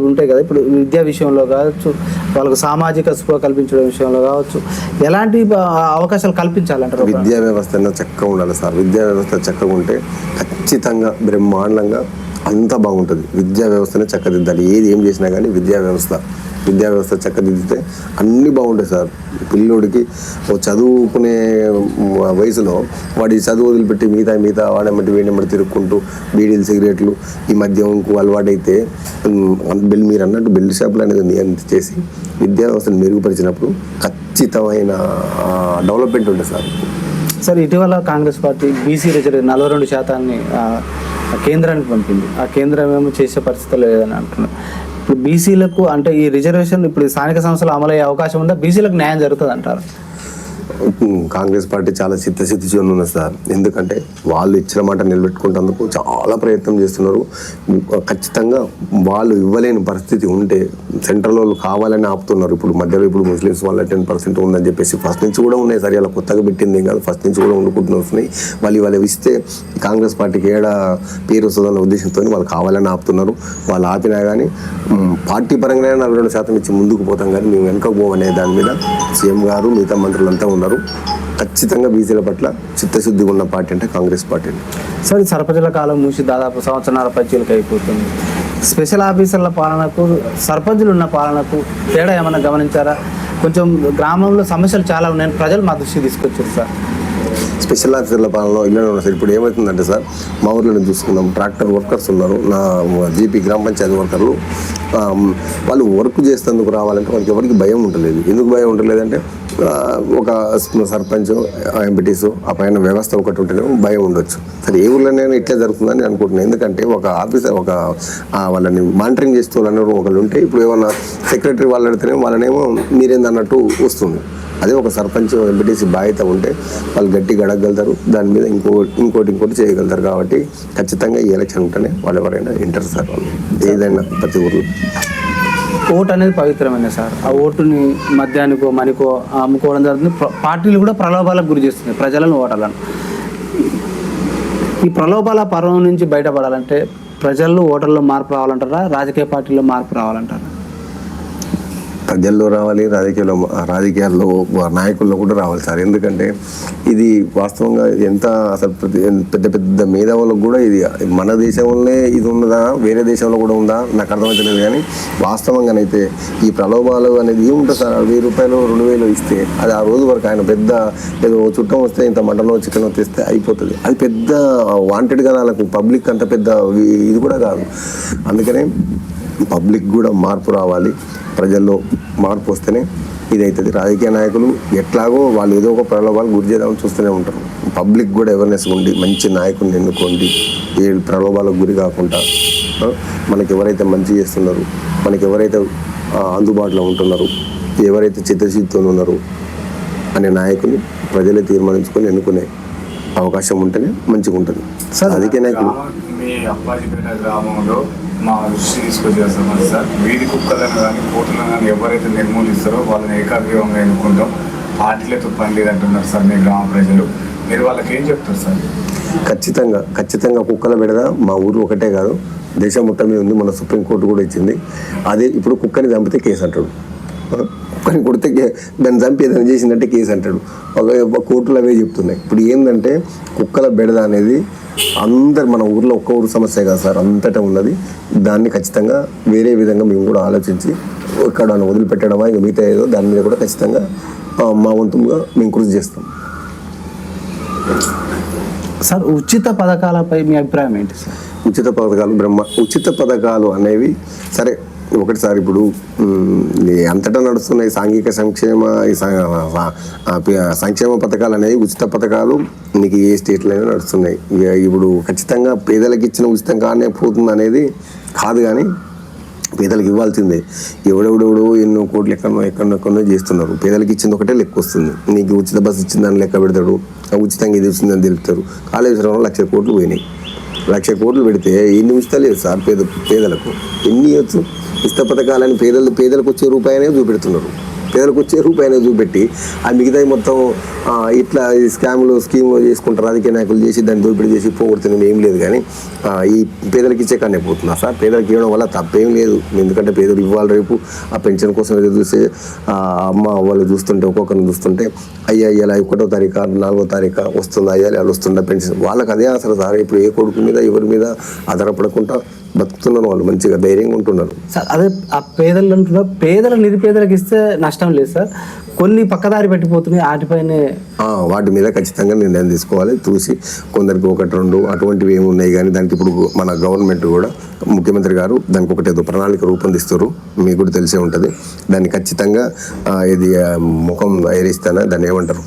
ఉంటాయి కదా ఇప్పుడు విద్యా విషయంలో కావచ్చు వాళ్ళకు సామాజిక స్పృహ కల్పించడం విషయంలో కావచ్చు ఎలాంటి అవకాశాలు కల్పించాలంటారు విద్యా వ్యవస్థ చక్కగా ఉండాలి సార్. విద్యా వ్యవస్థ చక్కగా ఉంటే ఖచ్చితంగా బ్రహ్మాండంగా అంతా బాగుంటుంది. విద్యా వ్యవస్థనే చక్కదిద్దాలి. ఏది ఏం చేసినా కానీ విద్యా వ్యవస్థ. విద్యా వ్యవస్థ చక్కదిద్దితే అన్నీ బాగుంటాయి సార్. పిల్లోడికి చదువుకునే వయసులో వాడి చదువు వదిలిపెట్టి మిగతా మిగతా వాడమట్టి వేడమ్మటి తిరుక్కుంటూ బీడీలు సిగరెట్లు ఈ మద్యంకు అలవాటైతే ఉమ్, బిల్ మీరు అన్నట్టు బిల్ షాపులు అనేది నియంత్రణ చేసి విద్యా వ్యవస్థను మెరుగుపరిచినప్పుడు ఖచ్చితమైన డెవలప్మెంట్ ఉంటుంది సార్. సార్ ఇటీవల కాంగ్రెస్ పార్టీ బీసీ రిజర్వ్ నలభై రెండు శాతాన్ని కేంద్రానికి పంపింది. ఆ కేంద్రం ఏమో చేసే పరిస్థితి లేదని అంటున్నారు. ఇప్పుడు బీసీలకు అంటే ఈ రిజర్వేషన్ ఇప్పుడు స్థానిక సంస్థలు అమలయ్యే అవకాశం ఉందా? బీసీలకు న్యాయం జరుగుతుంది అంటారు కాంగ్రెస్ పార్టీ చాలా చిత్తశుద్ధి ఉన్నది సార్. ఎందుకంటే వాళ్ళు ఇచ్చిన మాట నిలబెట్టుకుంటేందుకు చాలా ప్రయత్నం చేస్తున్నారు. ఖచ్చితంగా వాళ్ళు ఇవ్వలేని పరిస్థితి ఉంటే సెంట్రల్ వాళ్ళు కావాలని ఆపుతున్నారు. ఇప్పుడు మధ్యలో ఇప్పుడు ముస్లిమ్స్ వాళ్ళ టెన్ పర్సెంట్ ఉందని చెప్పేసి ఫస్ట్ నుంచి కూడా ఉన్నాయి సార్. ఇలా కొత్తగా పెట్టింది ఏం కాదు. ఫస్ట్ నుంచి కూడా వండుకుంటూ వస్తున్నాయి. వాళ్ళు ఇవాళ ఇస్తే కాంగ్రెస్ పార్టీకి ఏడా పేరు వస్తుందన్న ఉద్దేశంతో వాళ్ళు కావాలని ఆపుతున్నారు. వాళ్ళు ఆపినా కానీ పార్టీ పరంగానే నలభై రెండు శాతం ఇచ్చి ముందుకు పోతాం కానీ మేము వెనక పోవనే దాని మీద సీఎం గారు మిగతా మంత్రులంతా ఉన్నారు. ఖచ్చితంగా బీసీల పట్ల చిత్తశుద్ధిగా ఉన్న పార్టీ అంటే కాంగ్రెస్ పార్టీ సార్ ఈ సర్పంచుల కాలం మూసి దాదాపు సంవత్సరాల పచ్చీలకు అయిపోతుంది స్పెషల్ ఆఫీసర్ల పాలనకు సర్పంచులు ఉన్న పాలనకు తేడా ఏమైనా గమనించారా? కొంచెం గ్రామంలో సమస్యలు చాలా ఉన్నాయని ప్రజలు మా దృష్టికి తీసుకొచ్చారు సార్. స్పెషల్ ఆఫీసర్ల పాలనలో ఇళ్ళనే ఉన్నారు సార్ ఇప్పుడు ఏమవుతుందంటే సార్ మా ఊర్లో నేను చూసుకున్నాం ట్రాక్టర్ వర్కర్స్ ఉన్నారు నా జీపీ గ్రామ పంచాయతీ వర్కర్లు. వాళ్ళు వర్క్ చేసేందుకు రావాలంటే వాళ్ళకి ఎవరికి భయం ఉండలేదు. ఎందుకు భయం ఉండలేదంటే ఒక సర్పంచ్ ఎంపీటీసు ఆ పైన వ్యవస్థ ఒకటి ఉంటేనే భయం ఉండొచ్చు. సరే ఏ ఊర్లోనైనా ఇట్లా జరుగుతుందని అనుకుంటున్నాను ఎందుకంటే ఒక ఆఫీసర్ ఒక వాళ్ళని మానిటరింగ్ చేస్తూ అన్నారు ఒకళ్ళు ఉంటే ఇప్పుడు ఏమన్నా సెక్రటరీ వాళ్ళు అడితేనే వాళ్ళనేమో మీరేందన్నట్టు వస్తుంది. అదే ఒక సర్పంచ్ ఎంపీటీసీ బాధ్యత ఉంటే వాళ్ళు గట్టిగా అడగగలుగుతారు. దాని మీద ఇంకో ఇంకోటి ఇంకోటి చేయగలుగుతారు కాబట్టి ఖచ్చితంగా ఈ ఎలక్షన్ ఉంటేనే వాళ్ళు ఎవరైనా ఇంటర్ సార్ వాళ్ళు. ఏదైనా ప్రతి ఊర్లో. ఓటు అనేది పవిత్రమైనది సార్. ఆ ఓటుని మద్యానికో మనికో అమ్ముకోవడం జరుగుతుంది. పార్టీలు కూడా ప్రలోభాలకు గురి చేస్తుంది ప్రజలను ఓటర్లను ఈ ప్రలోభాల పర్వం నుంచి బయటపడాలంటే ప్రజల్లో ఓటర్లో మార్పు రావాలంటారా? రాజకీయ పార్టీల్లో మార్పు రావాలంటారా? ప్రజల్లో రావాలి రాజకీయాల్లో రాజకీయాల్లో నాయకుల్లో కూడా రావాలి సార్. ఎందుకంటే ఇది వాస్తవంగా ఎంత అసలు పెద్ద పెద్ద మేధావులకు కూడా ఇది మన దేశంలోనే ఇది ఉన్నదా వేరే దేశంలో కూడా ఉందా నాకు అర్థమవుతలేదు కానీ వాస్తవంగానైతే ఈ ప్రలోభాలు అనేది ఏముంటుంది సార్? వెయ్యి రూపాయలు రెండు వేలు ఇస్తే అది ఆ రోజు వరకు ఆయన పెద్ద ఏదో చుట్టం వస్తే ఇంత మటన్ చికెన్ తెస్తే అయిపోతుంది. అది పెద్ద వాంటెడ్గా వాళ్ళకు పబ్లిక్ అంత పెద్ద ఇది కూడా కాదు. అందుకనే పబ్లిక్ కూడా మార్పు రావాలి. ప్రజల్లో మార్పు వస్తేనే ఇది అవుతుంది రాజకీయ నాయకులు ఎట్లాగో వాళ్ళు ఏదో ఒక ప్రలోభాలు గురి చేద్దామని చూస్తూనే ఉంటారు. పబ్లిక్ కూడా అవేర్నెస్ ఉండి మంచి నాయకుడిని ఎన్నుకోండి. ఏ ప్రలోభాలకు గురి కాకుండా మనకి ఎవరైతే మంచి చేస్తున్నారు మనకి ఎవరైతే అందుబాటులో ఉంటున్నారు ఎవరైతే చిత్తశుద్ధితో ఉన్నారు అనే నాయకుని ప్రజలే తీర్మానించుకొని ఎన్నుకునే అవకాశం ఉంటేనే మంచిగా ఉంటుంది సార్, రాజకీయ నాయకులు మీ అప్పాజిపేట గ్రామంలో మా దృష్టి తీసుకొచ్చారు సార్. వీధి కుక్కలను కానీ కోతులను కానీ ఎవరైతే నిర్మూలిస్తారో వాళ్ళని ఏకాగ్రీవంగా ఎన్నుకుంటాం. పార్టీలతో పని లేదంటున్నారు సార్ మీ గ్రామ ప్రజలు. మీరు వాళ్ళకి ఏం చెప్తారు సార్? ఖచ్చితంగా ఖచ్చితంగా కుక్కల బెడద మా ఊరు ఒకటే కాదు దేశం మొత్తం మీద ఉంది. మన సుప్రీంకోర్టు కూడా ఇచ్చింది. అదే ఇప్పుడు కుక్కని చంపితే కేసు అంటాడు. కుక్కని కొడితే దాన్ని చంపి ఏదైనా చేసిందంటే కేసు అంటాడు. ఒక కోర్టులు అవే చెప్తున్నాయి. ఇప్పుడు ఏంటంటే కుక్కల బెడద అనేది అందరు మన ఊర్లో ఒక్క ఊరు సమస్య కాదు సార్ అంతటా ఉన్నది. దాన్ని ఖచ్చితంగా వేరే విధంగా మేము కూడా ఆలోచించి ఇక్కడ వదిలిపెట్టడమా ఇంకా మిగతా ఏదో దాని మీద కూడా ఖచ్చితంగా మా వంతుగా మేము కృషి చేస్తాం. సార్ ఉచిత పథకాలపై మీ అభిప్రాయం ఏంటి సార్? ఉచిత పథకాలు బ్రహ్మ ఉచిత పథకాలు అనేవి సరే ఒకటిసారి ఇప్పుడు అంతటా నడుస్తున్న ఈ సాంఘిక సంక్షేమ సంక్షేమ పథకాలు అనేవి ఉచిత పథకాలు మీకు ఏ స్టేట్లోనే నడుస్తున్నాయి. ఇప్పుడు ఖచ్చితంగా పేదలకు ఇచ్చిన ఉచితంగానే పోతుంది అనేది కాదు కానీ పేదలకు ఇవ్వాల్సిందే. ఎవడెవడెవడో ఎన్నో కోట్లు ఎక్కడో ఎక్కడో ఎక్కడో చేస్తున్నారు. పేదలకు ఇచ్చింది ఒకటే లెక్క వస్తుంది. నీకు ఉచిత బస్సు ఇచ్చిందని లెక్క పెడతాడు. ఉచితంగా ఇది వచ్చిందని తెలుపుతారు. కాళేశ్వరంలో లక్ష కోట్లు పోయినాయి. లక్ష కోట్లు పెడితే ఎన్ని ఉచితాలు లేదు సార్? పేద పేదలకు. ఎన్ని ఇవ్వచ్చు? ఇష్ట పథకాలని పేదలు పేదలకు వచ్చే రూపాయనే చూపెడుతున్నారు. పేదలకు వచ్చే రూపాయనే చూపెట్టి ఆ మిగతాయి మొత్తం ఇట్లా ఈ స్కామ్లు స్కీములు చేసుకుంటారు. రాజకీయ నాయకులు చేసి దాన్ని దోపిడీ చేసి పోగొడుతున్నాం ఏం లేదు కానీ ఈ పేదలకు ఇచ్చే కానీ పోతున్నా సార్. పేదలకు ఇవ్వడం వల్ల తప్పేం లేదు. ఎందుకంటే పేదలు ఇవ్వాలి రేపు. ఆ పెన్షన్ కోసం ఎదురు చూస్తే అమ్మ వాళ్ళు చూస్తుంటే ఒక్కొక్కరిని చూస్తుంటే అయ్యా ఇలా ఒకటో తారీఖు నాలుగో తారీఖు వస్తుందా అయ్యా వాళ్ళు వస్తుందా పెన్షన్. వాళ్ళకి అదే అసలు సార్. ఇప్పుడు ఏ కొడుకు మీద ఎవరి మీద ఆధారపడకుండా బతుకుతున్నారు వాళ్ళు మంచిగా ధైర్యంగా ఉంటున్నారు. సార్ అదే ఆ పేదలు అంటున్నా పేదల నిరుపేదలకు ఇస్తే నష్టం లేదు సార్. కొన్ని పక్కదారి పెట్టిపోతున్నాయి వాటిపైనే వాటి మీద ఖచ్చితంగా నిర్ణయం తీసుకోవాలి. చూసి కొందరికి ఒకటి రెండు అటువంటివి ఏమి ఉన్నాయి కానీ దానికి ఇప్పుడు మన గవర్నమెంట్ కూడా ముఖ్యమంత్రి గారు దానికి ఒకటి ఏదో ప్రణాళిక రూపొందిస్తారు. మీకు కూడా తెలిసే ఉంటుంది. దాన్ని ఖచ్చితంగా ఇది ముఖం ఎరిస్తానా దాన్ని ఏమంటారు?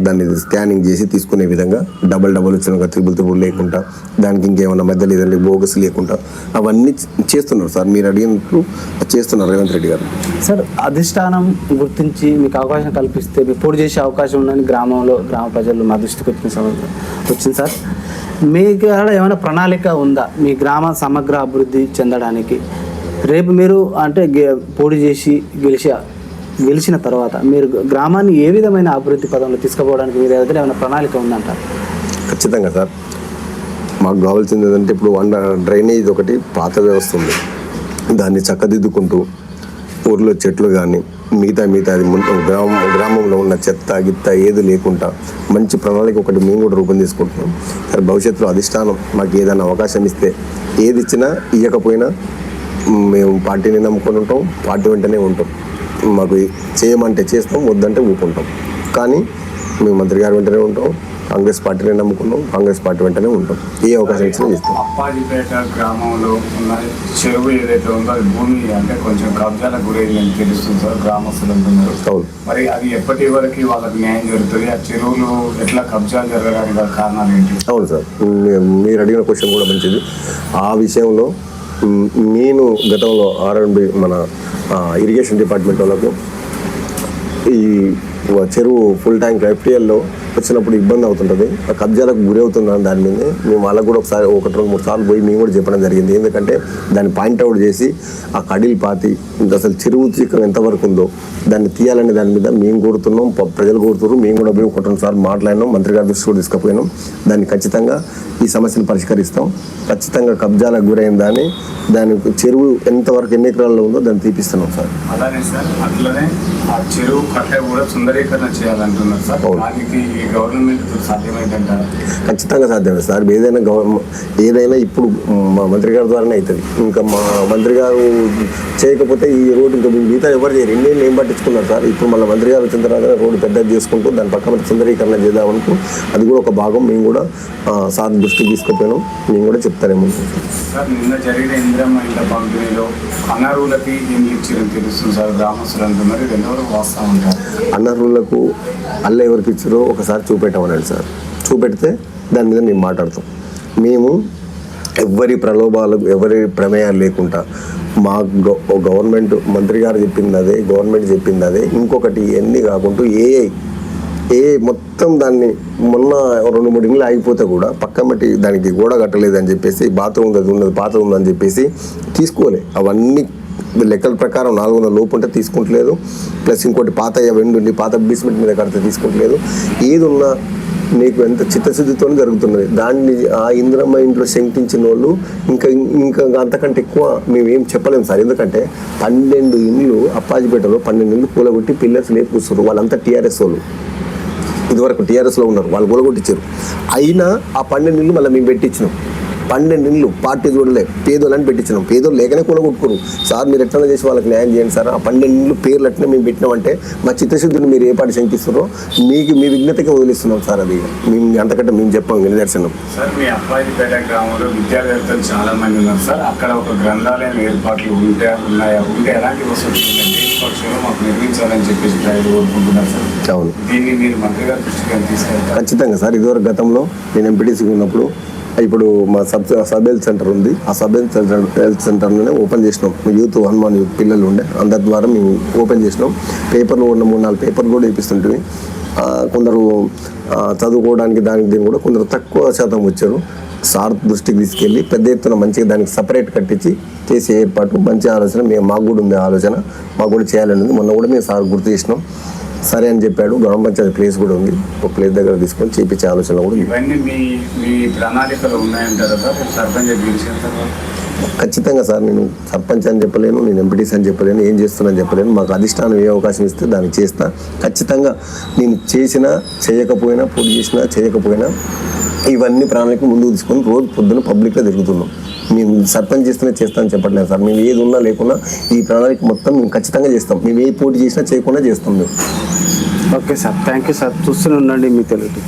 దాన్ని స్కానింగ్ చేసి తీసుకునే విధంగా డబల్ డబల్ వచ్చిన త్రిబుల్ త్రిబుల్ లేకుండా దానికి ఇంకేమైనా మధ్యలో ఏదైనా బోగస్ లేకుండా అవన్నీ చేస్తున్నారు సార్. మీరు అడిగినట్టు చేస్తున్నారు రేవంత్ రెడ్డి గారు. సార్ అధిష్టానం గుర్తించి మీకు అవకాశం కల్పిస్తే మీకు పోటీ చేసే అవకాశం ఉందని గ్రామంలో గ్రామ ప్రజలు మా దృష్టికి వచ్చిన వచ్చింది సార్. మీకు కాడ ఏమైనా ప్రణాళిక ఉందా? మీ గ్రామ సమగ్ర అభివృద్ధి చెందడానికి. రేపు మీరు అంటే గె- పోటీ చేసి గెలిచి గెలిచిన తర్వాత మీరు గ్రామాన్ని ఏ విధమైన అభివృద్ధి పదంలో తీసుకుపోవడానికి మీరు దగ్గర ఏమైనా ప్రణాళిక ఉందంటారు? ఖచ్చితంగా సార్. మాకు కావాల్సింది ఏంటంటే ఇప్పుడు వండ డ్రైనేజ్ ఒకటి పాత వ్యవస్థ ఉంది. దాన్ని చక్కదిద్దుకుంటూ ఊర్లో చెట్లు కానీ మిగతా మిగతా అది గ్రామం గ్రామంలో ఉన్న చెత్త గిత్త ఏది లేకుండా మంచి ప్రణాళిక ఒకటి మేము కూడా రూపొందించుకుంటున్నాం సరే భవిష్యత్తులో అధిష్టానం మాకు ఏదైనా అవకాశం ఇస్తే ఏది ఇచ్చినా ఇవ్వకపోయినా మేము పార్టీని నమ్ముకొని ఉంటాం పార్టీ వెంటనే ఉంటాం. మాకు చేయమంటే చేస్తాం వద్దంటే ఊపుకుంటాం. కానీ మేము మంత్రి గారి వెంటనే ఉంటాం కాంగ్రెస్ పార్టీని నమ్ముకున్నాం కాంగ్రెస్ పార్టీ వెంటనే ఉంటాం. ఏ అవకాశం ఇచ్చినా చేస్తాం. అప్పాజిపేట గ్రామంలో ఉన్న చెరువు ఏదైతే ఉందో అది భూమి అంటే కొంచెం కబ్జాలకు గురైందని తెలుస్తుంది సార్ గ్రామస్తులు అంటున్నారు. అవును. మరి అది ఎప్పటి వరకు వాళ్ళకి న్యాయం జరుగుతుంది? ఆ చెరువులు ఎట్లా కబ్జాలు జరగడానికి కారణాలు ఏంటి? అవును సార్. మీరు అడిగిన క్వశ్చన్ కూడా మంచిది. ఆ విషయంలో నేను గతంలో ఆర్ఎండ్బి మన ఇరిగేషన్ డిపార్ట్మెంట్ వాళ్ళకు ఈ చెరువు ఫుల్ ట్యాంక్ ఎఫ్టీఎల్లో వచ్చినప్పుడు ఇబ్బంది అవుతుంటుంది. ఆ కబ్జాలకు గురి అవుతున్నాను దాని మీద. మేము వాళ్ళకు కూడా ఒకసారి ఒకటి రెండు మూడు సార్లు పోయి మేము కూడా చెప్పడం జరిగింది. ఎందుకంటే దాన్ని పాయింట్అవుట్ చేసి ఆ కడిలు పాతి అసలు చెరువు చిక్కం ఎంతవరకు ఉందో దాన్ని తీయాలనే దాని మీద మేము కోరుతున్నాం ప్రజలు కోరుతున్నారు. మేము కూడా పోయి ఒకటి రెండు సార్లు మాట్లాడినాం మంత్రి గారి దృష్టి కూడా తీసుకుపోయినాం. దాన్ని ఖచ్చితంగా ఈ సమస్యను పరిష్కరిస్తాం. ఖచ్చితంగా కబ్జాలకు గురైన దాన్ని దానికి చెరువు ఎంతవరకు ఎన్ని ఎకరాల్లో ఉందో దాన్ని తీపిస్తున్నాం సార్. అలానే సార్ అట్లనే ఆ చెరువు కట్ట కూడా సుందరీకరణ చేయాలంటున్నారు సార్. దానికి ఖచ్చితంగా సాధ్యమే సార్. ఏదైనా గవర్నమెంట్ ఏదైనా ఇప్పుడు మా మంత్రి గారి ద్వారానే అవుతుంది ఇంకా మా మంత్రి గారు చేయకపోతే ఈ రోడ్డు ఇంకా మిగతా ఎవరు చేయరు. ఇండియన్ ఏం పట్టించుకున్నారు సార్? ఇప్పుడు మళ్ళీ మంత్రి గారు వచ్చిన తర్వాత రోడ్డు పెద్దది చేసుకుంటూ దాని పక్కన సుందరీకరణ చేద్దామనుకో అది కూడా ఒక భాగం. మేము కూడా సార్ దృష్టికి తీసుకుపోయినాం మేము కూడా చెప్తారేమో. సార్ నిన్న జరిగిన ఇందిరమ్మ ఇండ్ల పంపిణీలో అనర్హులకి తెలుస్తుంది సార్ గ్రామస్తులు అంటున్నారు వాస్తవం అంటారు? అన్నర్రులకు అల్ల ఎవరికి ఇచ్చారో ఒకసారి సార్ చూపెట్టమనండి సార్. చూపెడితే దాని మీద మేము మాట్లాడతాం. మేము ఎవరి ప్రలోభాలు ఎవరి ప్రమేయాలు లేకుండా మా గవ- గవర్నమెంట్ మంత్రి గారు చెప్పింది అదే గవర్నమెంట్ చెప్పింది అదే ఇంకొకటి ఎన్ని కాకుండా ఏఐ ఏ మొత్తం దాన్ని మొన్న రెండు మూడు ఇండ్లు ఆగిపోతే కూడా పక్కన పెట్టి దానికి గోడ కట్టలేదు అని చెప్పేసి బాత్రూమ్ ఉంది అది ఉన్నది పాత ఉందని చెప్పేసి తీసుకోలే. అవన్నీ లెక్కల ప్రకారం నాలుగు వందల లోపు ఉంటే తీసుకుంటలేదు. ప్లస్ ఇంకోటి పాత వెండి పాత బేస్మెంట్ మీద కడితే తీసుకుంటలేదు. ఏది ఉన్నా నీకు ఎంత చిత్తశుద్ధితో జరుగుతున్నది. దాన్ని ఆ ఇంద్రమ్మ ఇంట్లో శంకించిన వాళ్ళు ఇంకా ఇంకా అంతకంటే ఎక్కువ మేమేం చెప్పలేము సార్. ఎందుకంటే పన్నెండు ఇండ్లు అప్పాజిపేటలో పన్నెండు ఇండ్లు కూలగొట్టి పిల్లర్స్ లేపు కూర్చున్నారు వాళ్ళంతా టీఆర్ఎస్ వాళ్ళు. ఇదివరకు టీఆర్ఎస్లో ఉన్నారు. వాళ్ళు కూలగొట్టించారు. అయినా ఆ పన్నెండు ఇల్లు మళ్ళీ మేము పెట్టించినాం. పన్నెండు ఇల్లు పార్టీ చూడలే. పేదోళ్ళని పెట్టించినాం. పేదోళ్ళు లేకనే కూలగొట్టుకోరు సార్ మీరు ఎట్లా చేసి వాళ్ళకి న్యాయం చేయండి సార్. ఆ పన్నెండు ఇల్లు పేర్లు అట్లనే మేము పెట్టినామంటే మా చిత్తశుద్ధిని మీరు ఏ పాటి శంకిస్తారో మీకు మీ విజ్ఞతకి వదిలిస్తున్నాం సార్ అది. మేము అంతకంటే మేము చెప్పాం నిదర్శనం సార్ మీ అప్పాజిపేట గ్రామంలో విద్యావేత్తలు చాలా మంది ఉన్నారు సార్. అక్కడ ఒక గ్రంథాలయం ఏర్పాట్లు ఉంటే ఉన్నాయా? ఉంటే ఎలాంటి వసతులు పక్షంలో మాకు నిర్మించాలని చెప్పేసి ప్రజలు కోరుకుంటున్నారు సార్. అవును. దీన్ని మీరు మంత్రి గారి దృష్టికి తీసుకెళ్తారు? ఖచ్చితంగా సార్. ఇదివరకు గతంలో నేను ఎంపీటీసీకి ఉన్నప్పుడు ఇప్పుడు మా సబ్ సబ్ హెల్త్ సెంటర్ ఉంది. ఆ సబ్ హెల్త్ సెంటర్ హెల్త్ సెంటర్లోనే ఓపెన్ చేసినాం. యూత్ హనుమాన్ యూత్ పిల్లలు ఉండే. అందరి ద్వారా మేము ఓపెన్ చేసినాం. పేపర్లో ఉన్న మూడు నాలుగు పేపర్లు కూడా వేపిస్తుంటే కొందరు చదువుకోవడానికి దానికి దీనికి కూడా కొందరు తక్కువ శాతం వచ్చారు. సార్ దృష్టికి తీసుకెళ్ళి పెద్ద ఎత్తున మంచిగా దానికి సపరేట్ కట్టించి చేసే ఏర్పాటు మంచి ఆలోచన. మేము మాకు కూడా ఉంది ఆలోచన. మాకు కూడా చేయాలని ఉంది మొన్న కూడా మేము సార్ గుర్తు చేసినాం. సరే అని చెప్పాడు. గ్రామ పంచాయతీ ప్లేస్ కూడా ఉంది. ఒక ప్లేస్ దగ్గర తీసుకొని చేపించే ఆలోచన కూడా ఉంది ఇవన్నీ మీ మీ ప్రణాళికలో ఉన్నాయంటారా సార్? సర్పంచ్ గెలిచిన తర్వాత? ఖచ్చితంగా సార్ నేను సర్పంచ్ అని చెప్పలేను నేను ఎంపీటీస్ అని చెప్పలేను ఏం చేస్తున్నాను చెప్పలేను. మాకు అధిష్టానం ఏ అవకాశం ఇస్తే దాన్ని చేస్తా. ఖచ్చితంగా నేను చేసినా చేయకపోయినా పోటీ చేసినా చేయకపోయినా ఇవన్నీ ప్రణాళిక ముందుకు తీసుకొని రోజు పొద్దున పబ్లిక్లో తిరుగుతున్నాం. మేము సర్పంచ్ చేస్తేనే చేస్తామని చెప్పట్లేదు సార్. మేము ఏది ఉన్నా లేకున్నా ఈ ప్రణాళిక మొత్తం మేము ఖచ్చితంగా చేస్తాం. మేము ఏ పోటీ చేసినా చేయకుండా చేస్తాం మేము. Okay sir. Thank you sir. చూస్తూనే ఉండండి మీ తెలుగు